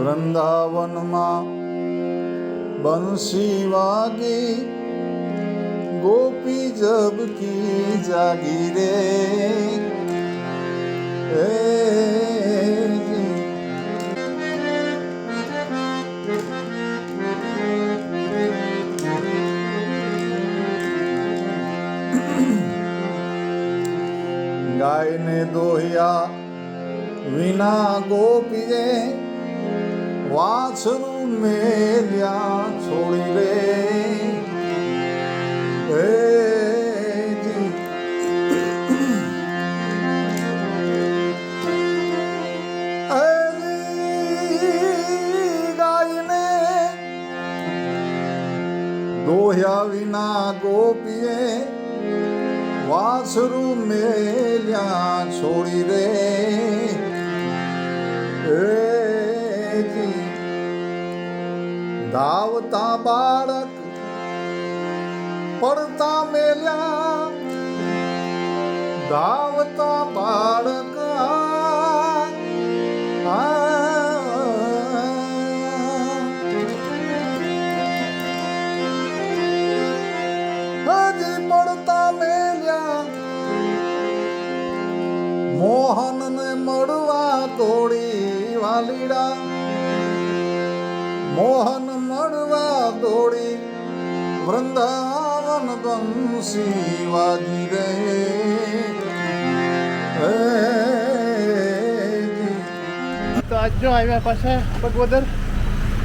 વૃંદાવનમાં બંશી વાગી ગોપી જબકી જાગી રે. ગાયને દોહ્યા વિના ગોપીએ વાછરું મેલ્યા છોડી રે ગાયને દોહ્યા વિના ગોપીએ વાસરું મેલ્યા છોડી રે ધાવતા બાળક પડતા મેલ્યા ધાવતા બાળક. બંસી વાજી રે તો આજ જો આવ્યા પાછા બગવદર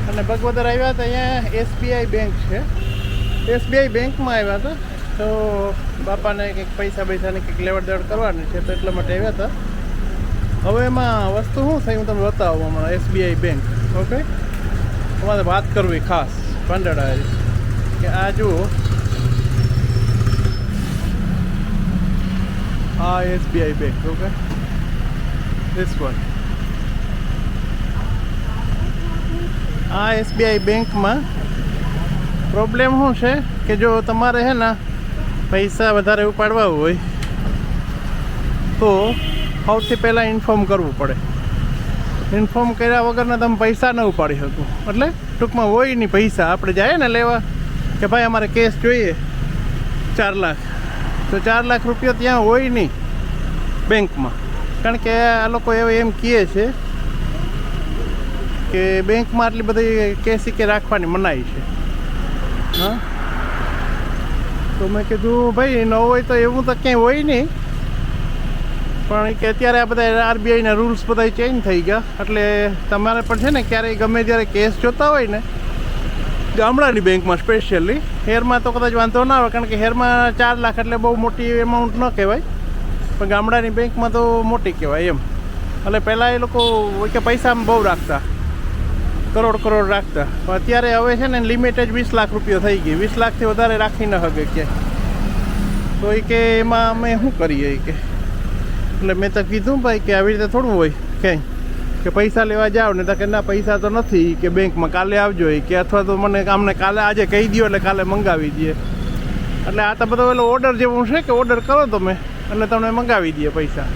અને બગવદર આવ્યા તો અહીંયા એસબીઆઈ બેંક છે. એસબીઆઈ બેંકમાં આવ્યા હતા. તો બાપાને કંઈક પૈસા પૈસાની કંઈક લેવડ દેવડ કરવાની છે તો એટલા માટે આવ્યા હતા. હવે એમાં વસ્તુ શું થઈ હું તમને બતાવું હમણાં એસબીઆઈ બેંક. ઓકે? તમારે વાત કરવી ખાસ પાંડડા કે આ જુઓ આ SBI bank okay this one આ એસબીઆઈ બેંકમાં પ્રોબ્લેમ શું છે? કે જો તમારે હે ને પૈસા વધારે ઉપાડવા હોય, તો સૌથી પહેલાં ઇન્ફોર્મ કરવું પડે. ઇન્ફોર્મ કર્યા વગરના તમે પૈસા ન ઉપાડી શકો. એટલે ટૂંકમાં હોય નહીં પૈસા. આપણે જાય ને લેવા કે ભાઈ અમારે કેસ જોઈએ. ચાર લાખ. તો ચાર લાખ રૂપિયા ત્યાં હોય નહીં બેંકમાં. કારણ કે આ લોકો એમ કહે છે કે બેંકમાં આટલી બધી કેસી કે રાખવાની મનાઈ છે. હા? તો મેં કીધું, ભાઈ, ન હોય તો એવું તો ક્યાંય હોય નહીં. પણ કે અત્યારે આ બધા આરબીઆઈના રૂલ્સ બધા ચેન્જ થઈ ગયા. એટલે તમારે પણ છે ને ક્યારેય ગમે ત્યારે કેસ જોતા હોય ને ગામડાની બેંકમાં સ્પેશિયલી હેરમાં તો કદાચ વાંધો ના આવે, કારણ કે હેરમાં ચાર લાખ એટલે બહુ મોટી એમાઉન્ટ ન કહેવાય. પણ ગામડાની બેંકમાં તો મોટી કહેવાય એમ. એટલે પહેલાં એ લોકો કે પૈસામાં બહુ રાખતા. કરોડ કરોડ રાખતા. પણ અત્યારે હવે છે ને લિમિટ જ વીસ લાખ રૂપિયા થઈ ગઈ. વીસ લાખથી વધારે રાખી ન શકે કે તો એ કે એમાં અમે શું કરીએ કે? એટલે મેં તો કીધું ભાઈ કે આવી રીતે થોડું હોય, ક્યાંય. કે પૈસા લેવા જાઓ ને તો કે ના, પૈસા તો નથી કે બેંકમાં કાલે આવજો કે અથવા તો મને અમને કાલે આજે કહી દો એટલે કાલે મંગાવી દઈએ એટલે આ તો બધો પેલો ઓર્ડર જેવું છે કે ઓર્ડર કરો તમે એટલે તમને મંગાવી દઈએ પૈસા.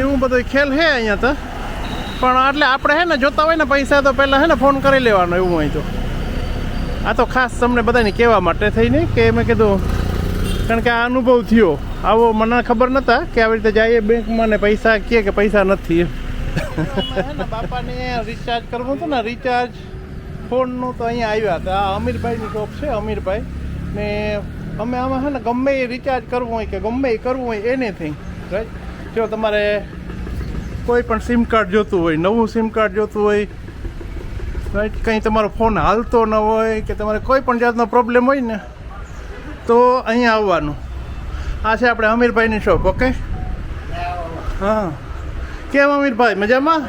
એવું બધો ખેલ છે અહીંયા તો. પણ એટલે આપણે હે ને જોતા હોય ને પૈસા તો પહેલાં હે ને ફોન કરી લેવાનો એવું હોય તો. આ તો ખાસ તમને બધાને કહેવા માટે થઈને કે મેં કીધું, કારણ કે આ અનુભવ થયો. આવો મને ખબર નતા કે આવી રીતે જઈએ બેંકમાં ને પૈસા કહે કે પૈસા નથી બાપાને રિચાર્જ કરવું હતું ને રિચાર્જ ફોનનું તો અહીંયા આવ્યા હતા. આ અમીરભાઈની શોપ છે, અમીરભાઈ. ને અમે આમાં છે ને ગમે એ રિચાર્જ કરવું હોય કે ગમે એ કરવું હોય એનીથિંગ રાઈટ જો તમારે કોઈ પણ સિમ કાર્ડ જોતું હોય, નવું સિમ કાર્ડ જોતું હોય રાઈટ કંઈ તમારો ફોન હાલતો ન હોય કે તમારે કોઈ પણ જાતનો પ્રોબ્લેમ હોય ને, તો અહીંયા આવવાનું. આ છે આપણે અમીરભાઈની શોપ, ઓકે? હા. કેમ અમીરભાઈ, મજામાં?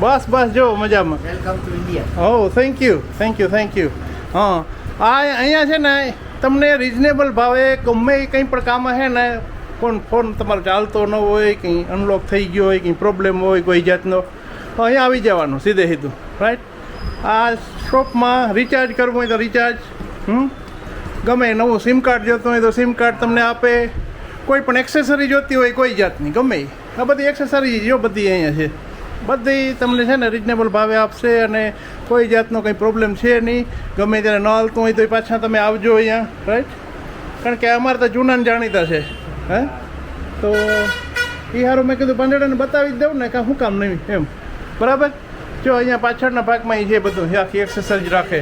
બસ બસ, જો, મજામાં. હો thank you thank you thank you હા. આ અહીંયા છે ને, તમને રિઝનેબલ ભાવે, ગમે એ કંઈ પણ કામ હે ને, ફોન ફોન તમારો ચાલતો ન હોય, કંઈ અનલોક થઈ ગયો હોય, કંઈ પ્રોબ્લેમ હોય, કોઈ જાતનો, તો અહીંયા આવી જવાનું, સીધે સીધું રાઈટ આ શોપમાં રિચાર્જ કરવું હોય તો રિચાર્જ હમ? ગમે નવું સિમ કાર્ડ જોતું હોય તો સિમ કાર્ડ તમને આપે. કોઈ પણ એક્સેસરી જોતી હોય કોઈ જાતની, ગમે આ બધી એક્સેસરી જો બધી અહીંયા છે. બધી તમને છે ને રિઝનેબલ ભાવે આપશે અને કોઈ જાતનો કંઈ પ્રોબ્લેમ છે નહીં. ગમે ત્યારે ન હાલતું હોય તો એ પાછા તમે આવજો અહીંયા રાઈટ કારણ કે અમારે તો જૂના જાણીતા છે, હે? તો એ સારું મેં કીધું પાંદડાને બતાવી જ દઉં ને કે શું કામ નહીં, એમ. બરાબર? જો અહીંયા પાછળના ભાગમાં એ છે બધું. આખી એક્સરસાઇઝ રાખે.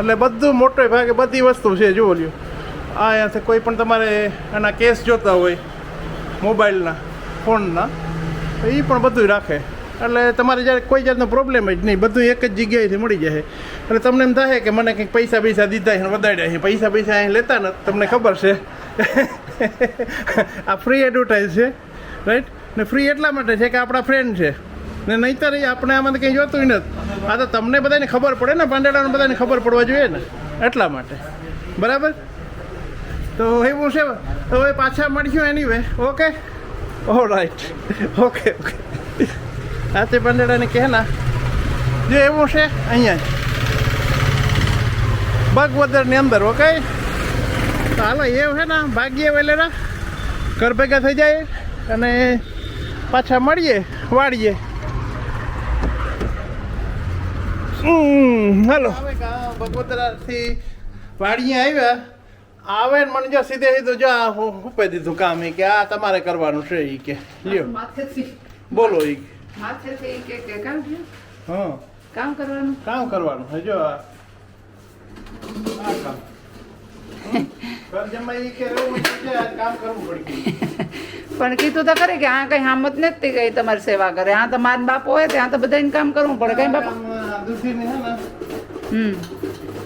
એટલે બધું મોટે ભાગે બધી વસ્તુ છે, જુઓ લ્યો. આ અહીંયાથી કોઈ પણ તમારે આના કેસ જોતા હોય, મોબાઈલના, ફોનના એ પણ બધું રાખે. એટલે તમારે જ્યારે કોઈ જાતનો પ્રોબ્લેમ જ નહીં બધું એક જ જગ્યાએથી મળી જાય. એટલે તમને એમ થાય કે મને કંઈક પૈસા પૈસા દીધા છે વધાર્યા છે, પૈસા પૈસા અહીં લેતા ને તમને ખબર છે. આ ફ્રી એડવર્ટાઇઝ છે રાઈટ ને ફ્રી એટલા માટે છે કે આપણા ફ્રેન્ડ છે. ને નહીંતર એ આપણે આમાં કંઈ જોતું નથી. આ તો તમને બધાને ખબર પડે ને, પાંડેડાને બધાને ખબર પડવા જોઈએ ને, એટલા માટે. બરાબર? તો એવું છે હવે પાછા મળશું anyway okay oh right okay okay આ તે પાંડેડાને કહે ના, જો એવું છે, અહીંયા. બગવદરની અંદર ઓકે તો હાલો એવું છે ને ભાગીએ વેલેરા, ઘર ભેગા થઈ જાય અને પાછા મળીએ, વાળીએ હમ, હાલો. બગોદરાથી વાડીએ આવ્યા. આવે ને મને જો સીધે સીધું જો આ હું ઉપે દીધું કામ એ કે આ તમારે કરવાનું છે ઈ કે. લ્યો. માથેથી બોલો ઈ. કે. માથેથી કે કે કામ થયું? હા. કામ કરવાનું? કામ કરવાનું છે જો આ. આ કામ. ઘર જમાઈ એ કે રહેવું છે કામ કરવું પડી પણ કીધું તો ખરે કે આ કઈ હામત નથી કઈ તમારી સેવા કરે. આ તો મારા બાપ હોય ત્યાં તો બધાને કામ કરવું પડે. કઈ બાપા? હમ.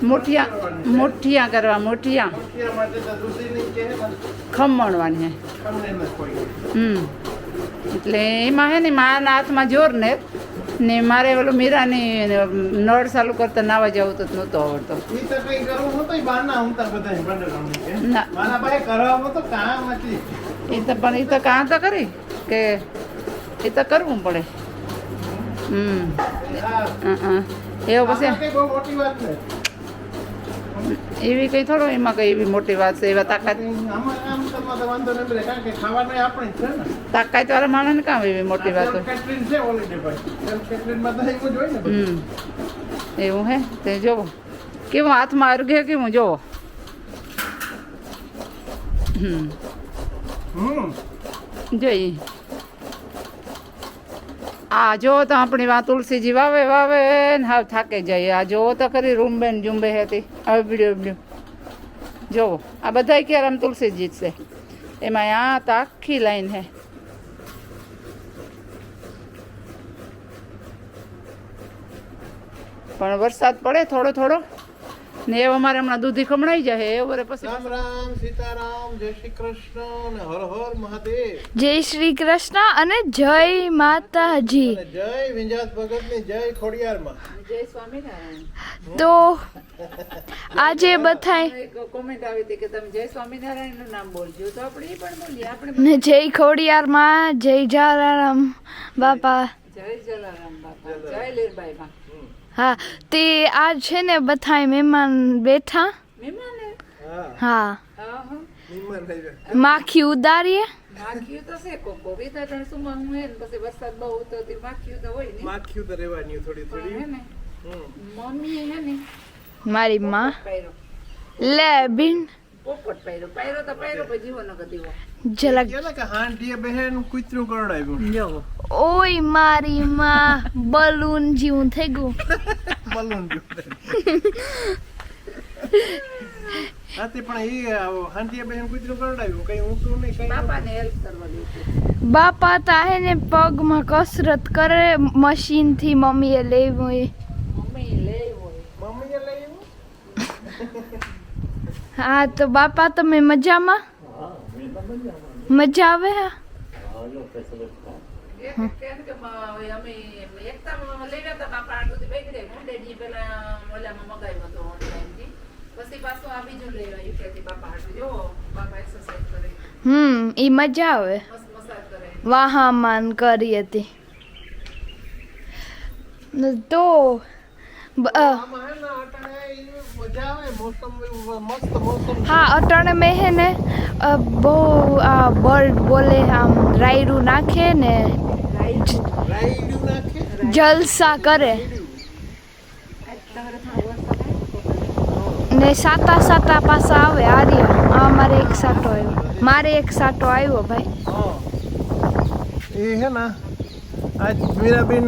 મોઠિયા મોઠિયા કરવા મુઠિયા ખમણવાની હે. હમ. એટલે એમાં હે ને મારા હાથમાં જોર ને ને મારે ઓલું મીરાની નળ ચાલુ કરતા નાવા જવું તો નહોતો આવડતો. ના. એ તો પણ એ તો કાં તો કરી કે એ તો કરવું પડે હમ. એવો પછી. એવી કઈ થોડો એમાં કઈ એવી મોટી વાત છે એવા તાકાત ને. તાકાત વાળા માણસને કામ એવી મોટી વાત ને. હમ એવું હે તે જોવો કેવું હાથમાં આરોગ્ય કેવું જોવો હમ. જોઈ આ જો તો આપણી વાત તુલસીજી વાવે વાવે, ને હાવ થાકે જાય. આ જોવો તો ખરી રૂમબેન જુંબે હતી. હવે વીડિયો વીડિયો. જોવો. આ બધા ક્યારે આમ તુલસીજી જ છે. એમાં આ તો આખી લાઈન હે. પણ વરસાદ પડે થોડો થોડો. ને એવો અમારે હમણાં દૂધી ખમણાઈ જાય એ રે પછી રામ રામ સીતારામ જય શ્રી કૃષ્ણ અને હર હર મહાદેવ. જય શ્રી કૃષ્ણ અને જય માતાજી. અને જય વિંજાત ભગતની જય ખોડિયારમાં. જય સ્વામિનારાયણ. તો આજે બધાય એક કોમેન્ટ આવી હતી કે તમે જય સ્વામિનારાયણનું નામ બોલજો. તો આપણે એ પણ બોલીએ. આપણે ને જય ખોડિયારમાં જય જલારામ બાપા. જય જલારામ બાપા. જય લીરબાઈ બા હા તે આ છે ને બધાય મહેમાન બેઠા. મહેમાન? હા. માખી ઉદારીએ મારી માં. લે બિન પોપટ તો જીવો ન ઝલક હાંડીએ બહેન કૂતરું કરડાવ્યું ઓય મારી માં બલૂન જેવું થઈ ગયું. બલૂન જેવું. હા તે પણ એ હાંડીએ બહેન કૂતરું કરડાવ્યું કઈ ઊંટું નહીં કઈ બાપાને હેલ્પ કરવા દે બાપા તાહે ને પગમાં કસરત કરે મશીનથી મમ્મીએ લેવું એ મમ્મી લેવું મમ્મીએ લઈ આવ્યું? હા તો બાપા તમે મજામાં મજા આવે હા એક કેમ કે મ- અમે એકતામાં લઈ ગયા હતા બાપા આટલું તો બગડે હું ડેડી પેલા ઓલામાં મગાવ્યો હતો ઓનલાઈનથી પછી પાછું આ બીજું લઈ આવ્યું કે બાપા હાટું જો બાપા એક્સરસાઇઝ કરે હમ ઈ મજા આવે મસ્ત મસાજ કરે વાહામાન કરી હતી ન તો હા અટાણે મેં હે ને બહુ, આ બર્ડ બોલે, આમ રાયડું નાખે ને જલસા કરે. ને સાતા સાતા પાસા આવે, આર્યા. આ મારે એક સાટો આવ્યો. મારે એક સાટો આવ્યો, ભાઈ. એ હે ને આજ મીરાબેન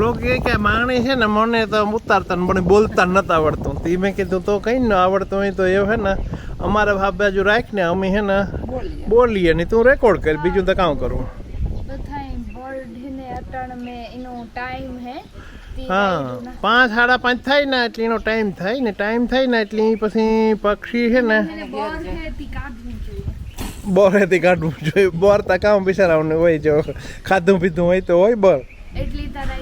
લોક એ કે માણી છે ને મને તો ઉતારતા ને મને બોલતા નતા આવડતું. તો મેં કીધું તો કંઈ ન આવડતું હોય તો એ હે ને અમારા ભાઈ બાજુ રાખ ને અમે હે ને બોલીએ. ને તું રેકોર્ડ કર બીજું તો કામ કરું. બધાય બર્ડ ને અટણ મે એનો ટાઈમ હે પાંચ સાડા પાંચ થાય ને એટલે એનો ટાઈમ થાય ને ટાઈમ થાય ને એટલે પછી પક્ષી છે ને બોરેથી કાઢવું જોઈએ. બોર તો કામ બિચારાઓને હોય જો ખાધું પીધું હોય તો હોય બોર. એટલી તારા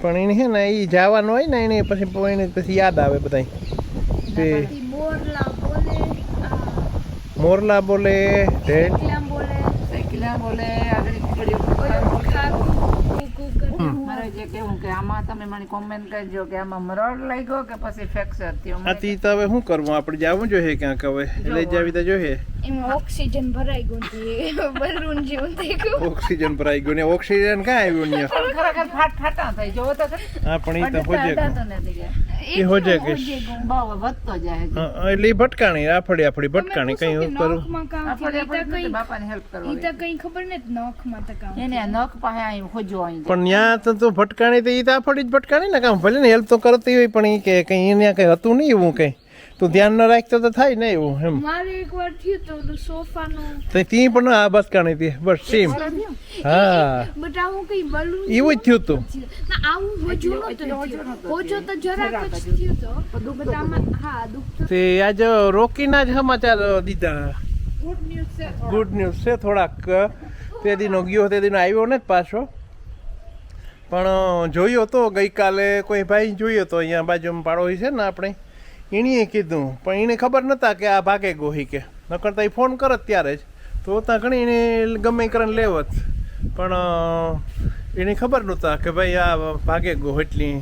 પણ એને છે ને એ જવાનું હોય ને એને પછી એને પછી યાદ આવે બધા તે બોલે મોરલા બોલે ઢેલ બોલે સાયકલા બોલે આગળ પડ્યું ઓલો ખાતું કુકુ કરે મારે જે કેવું કે આમાં તમે મને કોમેન્ટ કરજો કે આમાં મરડ લાગ્યો કે પછી ફ્રેક્ચર થયો. આ તી તો હવે શું કરવું? આપણે જવું જોઈએ ક્યાંક હવે. લઈ જાવી તો જોઈએ. એમાં ઓક્સિજન ભરાઈ ગયું તી બલૂન જેવું થઈ ગયું. ઓક્સિજન ભરાઈ ગયું ને ઓક્સિજન ક્યાં આવ્યું ને ખરેખર ફાટ ફાટા થાય જોવો તો હા પણ એ તો હોજે. એ હોજે કે વધતો જાય હા, એટલે ભટકાણી આફડી આફડી ભટકાણી કઈ હું કરું? કઈ બાપાને help કરવા ઈ તો કઈ ખબર ને નખમાં તો કામ એને નખ પાસે આઈ હોજો આઈ પણ ત્યાં તો તું ભટકાણી તો ઈ તો આફડી જ ભટકાણી ને કામ. ભલે ને હેલ્પ તો કરતી હોય પણ ઈ કે કઈ એને કઈ હતું નહીં એવું કઈ. તું ધ્યાન ન રાખતો તો થાય ને એવું એમ. મારે એક વાર થયું તો ઓલું સોફાનું. તો તી પણ આ ભટકાણી હતી બસ સેમ. હા. બટ આ હું કઈ બલૂન એવું જ થયું તું. ના આવું હોજો નતો. હોજો તો જરાક જ થયું તો. બટ આમાં હા દુખ તે આજ રોકીના જ સમાચાર દીધા. ગુડ ન્યૂઝ છે ગુડ ન્યૂઝ છે થોડાક. તે દીનો ગયો તે દીનો આવ્યો ને પાછો. પણ જોયો તો ગઈકાલે કોઈ ભાઈ જોયો તો અહીંયા બાજુમાં પાડોશી છે ને આપણે. એણીએ કીધું પણ એને ખબર નહોતા કે આ ભાગે ગોહી કે. નકર તો એ ફોન કરત ત્યારે જ. તો ત્યાં ઘણી એને ગમે કરીને લેવત. પણ એને ખબર નહોતા કે ભાઈ આ ભાગે ગો એટલી.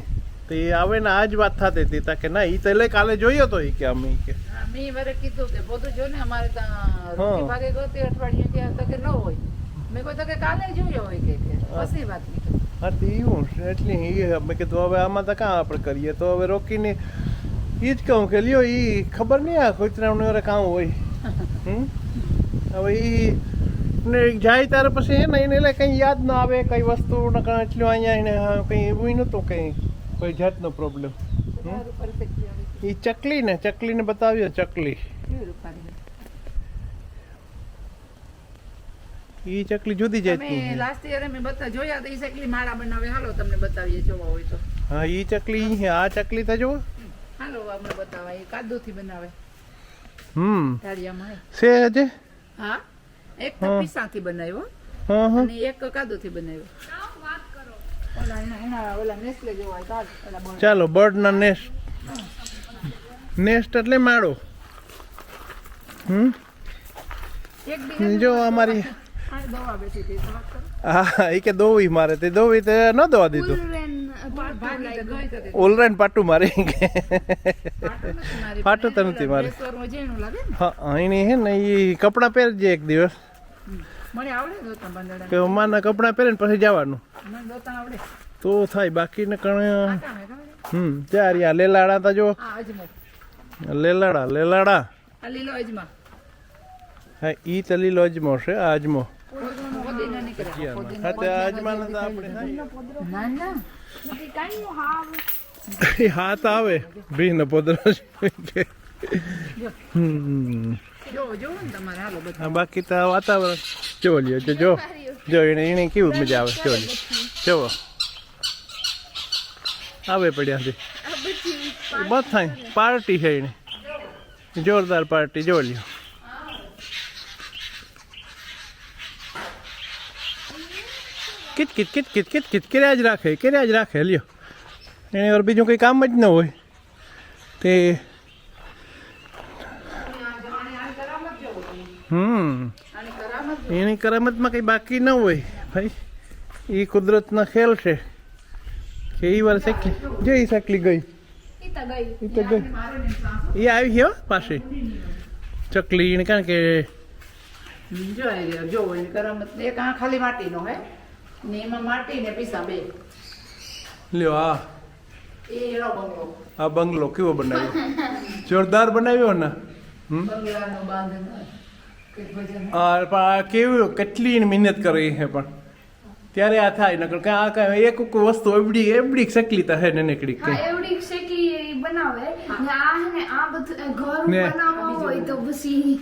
તો એ આવે ને આ જ વાત થતી હતી તા કે ના એ તો એટલે કાલે જોયો તો એ કે અમે કે. મેં કીધું કે બધું જો ને અમારે ત્યાં ભાગે ગયો તે અઠવાડિયે ત્યાં તો કે ન હોય. મેં કહ્યું કે કાલે જોયો હોય કે કે. પછી વાત નીકળી. હા તો એવું એટલે મેં કીધું હવે આમાં તો કાં આપણે કરીએ? તો હવે રોકીને એ જ કહું કે લ્યો એ ખબર નહીં આ કૂતરાનું અરે કામ હોય. હવે એ ને જાય ત્યારે પછી એને એને એટલે કંઈ યાદ ન આવે કઈ વસ્તુ ન એટલું અહીંયા એને હા, કંઈ એવું નહોતું કંઈ કોઈ જાતનો પ્રોબ્લેમ જેવું. એ ચકલી ને ચકલીને બતાવ્યો ચકલી. ઈ એ ચકલી જુદી જાતની લાસ્ટ યર અમે બતા જોયા તો એ ચકલી માળા બનાવે. હાલો તમને બતાવીએ જોવા હોય તો. હા એ ચકલી આ ચકલી તો જુઓ. હાલો આપણે બતાવા એ કાદુથી બનાવે હમ. ઢાળિયામાં છે હજે હા. એક તો પીસા થી બનાવ્યો. હા હા. અને એક કાદુથી બનાવ્યો. ચાલો બર્ડ બર્ડના નેસ્ટ નેસ્ટ એટલે માળો. હમ? જો અમારી. હા એ કે દોવી મારે તે દોવી તે ન દવા દીધું? ઓલરાઈન પાટું મારે પાટું તો નથી મારે ને. હે ને એ કપડાં પહેરજે એક દિવસ કે માના કપડાં પહેરીને પછી જવાનું મને દોતા આવડે તો થાય બાકી ને કણ? હમ ચાર યા લેલાડા તા જો લેલાડા લેલાડા આ લીલો અજમા હા ઈ તો લીલો અજમો છે આજમો તો આપણે હાથ આવે. ભીનો પોદરો જો જો બાકી તો વાતાવરણ. જો લ્યો જો જો. જો એને એને કેવું મજા આવે? જો લ્યો. જુઓ આવે પડ્યા છે. બસ થાય. પાર્ટી છે એને. જોરદાર પાર્ટી જો લ્યો. કિચ કિત કિત કિત કિત કિત કર્યા જ રાખે કર્યા જ રાખે લ્યો. એને ઓર બીજું કંઈ કામ જ ન હોય. તે હમ. એની કરામતમાં કંઈ બાકી ન હોય. ભાઈ એ કુદરતના ખેલ છે. કે એ વાર સાયકલી જે એ સાયકલી ગઈ. ગઈ. એ તો ગઈ. એ આવી ગયો પાસે પાછી. ચકલી કારણ કે જો એ જો એની કરામત એક આ ખાલી માટીનો હે. ને એમાં માટી ને પીસા બે. લ્યો આ એનો બંગલો. આ બંગલો કેવો બનાવ્યો? જોરદાર બનાવ્યો ને? હમ? બંગલાનો બાંધનો આ પણ આ કેવું કેટલી મહેનત કરી છે પણ. ત્યારે આ થાય નકર કાંઈ આ કાંઈ એક એક વસ્તુ એવડી એવડી શકલી તો હે ને નીકળી હા કઈ એવડી શેકલી બનાવે. ને આ હે ને આ બધું ઘર બનાવવા હોય તો પછી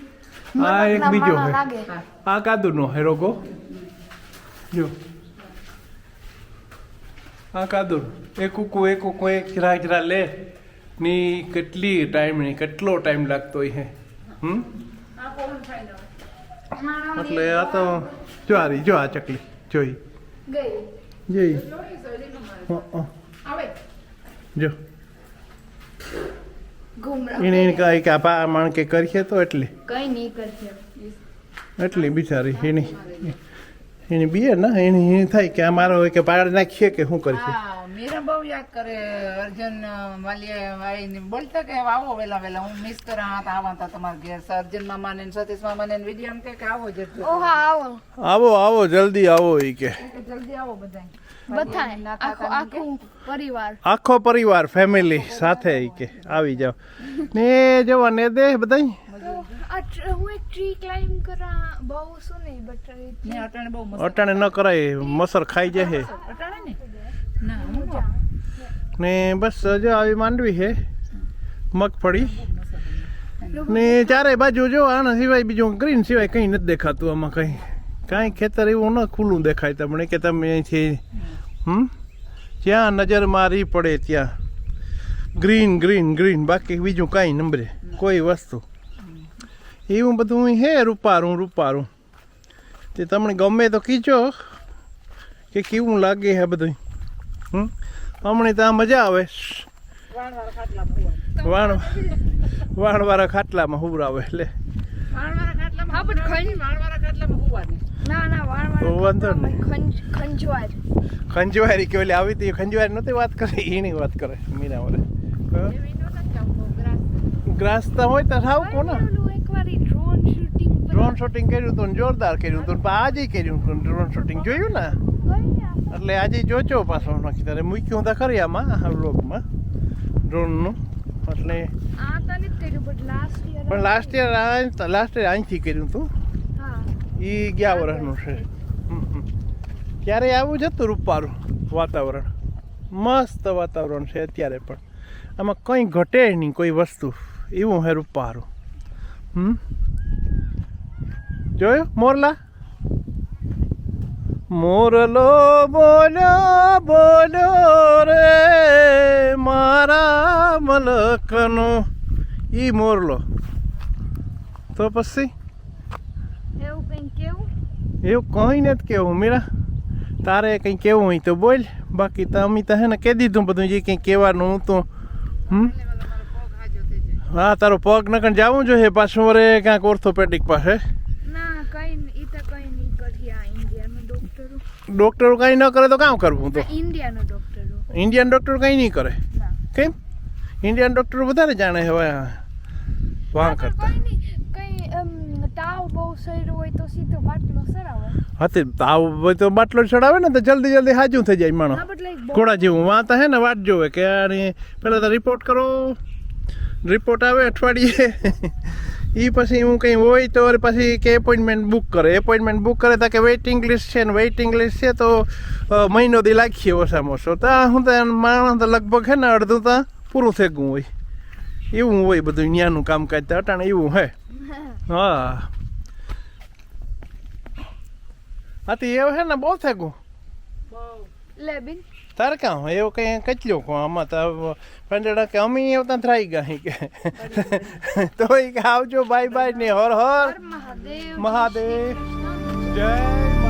આ એક બીજો હે. આ કાદુનો હે રોગો? જો. આ કાદુર એક કુકુ એક કુકુ એક ખીરા ખીરા લે. ની કેટલી ટાઈમની કેટલો ટાઈમ લાગતો હે? હમ? એટલે આ તો જો આ જો આ ચકલી જોઈ. ગઈ જોઈ. હં, હં. જો. એને એને કાંઈ કે આપા માણ કે કરીએ તો એટલી? કઈ નહીં કરશે એટલી બિચારી એની. એની બીએ ને એની એ થાય કે આ મારો કે પાડ નાખીએ કે શું કરીએ? હા બહુ યાદ કરે. અર્જુન માલિયા ભાઈ બોલતા કે આવો વેલા વેલા હું મિસ કરા આવા હતા તમારા ઘેર. અર્જુન મામા ને સતીશ મામા ને વીડિયો કે કે આવો જજો ઓ હા આવો. આવો આવો જલ્દી આવો એ કે. કે જલ્દી આવો બધા બધાય. આખો આખું પરિવાર. આખો પરિવાર ફેમિલી સાથે ઈ કે આવી જાવ ને જવા ને દે બધાય. હું એક ટ્રી ક્લાઇમ્બ કરા બહુ શું નહીં બટ ને અટાણે બહુ મસ્ત અટાણે ન કરાય મસર ખાઈ જાય અટાણે ને? ના હું ને બસ જો આવી માંડવી છે. મગફળી. ને ચારે બાજુ જો આના સિવાય બીજું ગ્રીન સિવાય કંઈ નથી દેખાતું આમાં કંઈ. કાંઈ ખેતર એવું ન ખુલ્લું દેખાય તમને કે તમે અહીંથી હમ? જ્યાં નજર મારી પડે ત્યાં. ગ્રીન ગ્રીન ગ્રીન બાકી બીજું કાંઈ નંબરે કોઈ વસ્તુ. એવું બધું હે રૂપારું રૂપારું. તે તમને ગમે તો કીજો કે કેવું લાગે હે બધું. હમ? હમણાં ત્યાં મજા આવે. વાણ વાણવાળા ખાટલામાં હુવરાવે નહીં. ખંજવારી. કે ઓલી આવી હતી ખંજવારી નહોતી વાત કરે એની વાત કરે મીરા ઓલે એવી નો નથી આવતો ગ્રાસ ગ્રાસ તો હોય તો સાવ કોને ઓલું એકવાર ડ્રોન શૂટિંગ ડ્રોન શૂટિંગ કર્યું હતું જોરદાર કર્યું હતું પણ આજે કર્યું હતું ડ્રોન શૂટિંગ જોયું ને? એટલે આજે જોજો પાછો. નક્કી તારે મૂક્યું હતા ખરી આમાં આ બ્લોગમાં ડ્રોનનું એટલે પણ લાસ્ટ યર લાસ્ટ યર અહીંથી કર્યું હતું એ ગયા વર્ષનું છે. ક્યારે આવું જ હતું રૂપારું વાતાવરણ. મસ્ત વાતાવરણ છે અત્યારે પણ. આમાં કંઈ ઘટે નહીં કોઈ વસ્તુ. એવું હે રૂપારું. હમ? જોયું મોરલા મોરલો બોલ્યો બોલ્યો રે મારા મલકનો ઈ મોરલો તો પછી એવું કંઈ કેવું એવું કંઈ નથી કેવું મીરા તારે કંઈ કેવું હોય તો બોલ બાકી તો અમે તો હે ને કહી દીધું બધું જે કંઈ કહેવાનું હું તો હમ હા તારો પગ નકન જવું જોઈએ પાછું વરે ક્યાંક ઓર્થોપેડિક પાસે ના કઈ તો કઈ નહીં કરી આ ઇન્ડિયાનો ડોક્ટરો ડૉક્ટર કંઈ ન કરે તો કામ કરવું? તો ઇન્ડિયાનો ડોક્ટરો ઇન્ડિયન ડોક્ટર કંઈ નહીં કરે. કેમ? ઇન્ડિયન ડોક્ટર વધારે જાણે હવે વાહ કરતા. કઈ તાવ બહુ સર્યો હોય તો સીધો બાટલો સરાવે. હા તે તાવ હોય તો બાટલો ચડાવે ને તો જલ્દી જલ્દી હાજું થઈ જાય લાઈક ઘોડા જેવું વાંતા હે ને વાટ જોવે કે આની પહેલાં તો રિપોર્ટ કરો. રિપોર્ટ આવે અઠવાડિયે. એ પછી હું કંઈ હોય તો પછી કે એપોઇન્ટમેન્ટ બુક કરે. એપોઇન્ટમેન્ટ બુક કરે તો કે વેઇટિંગ લિસ્ટ છે ને વેઇટિંગ લિસ્ટ છે તો મહિનો દી લાખીએ ઓછામાં ઓછો. તો હું તો માણસ તો લગભગ હે ને અડધું તો પૂરું થઈ ગયું હોય. એવું હોય બધું ન્યાનું કામકાજ તો અટાણે એવું હે. હા. હા તો એવું હે ને બહુ થઈ ગયું. લેબિન તારે કાં હોય એવું કંઈ કચલ્યો કો આમાં તો પંડેડા કે અમે આવતા થરાઈ ગયા કે. તો એ આવજો બાય બાય ને હર. હર મહાદેવ. મહાદેવ. જય.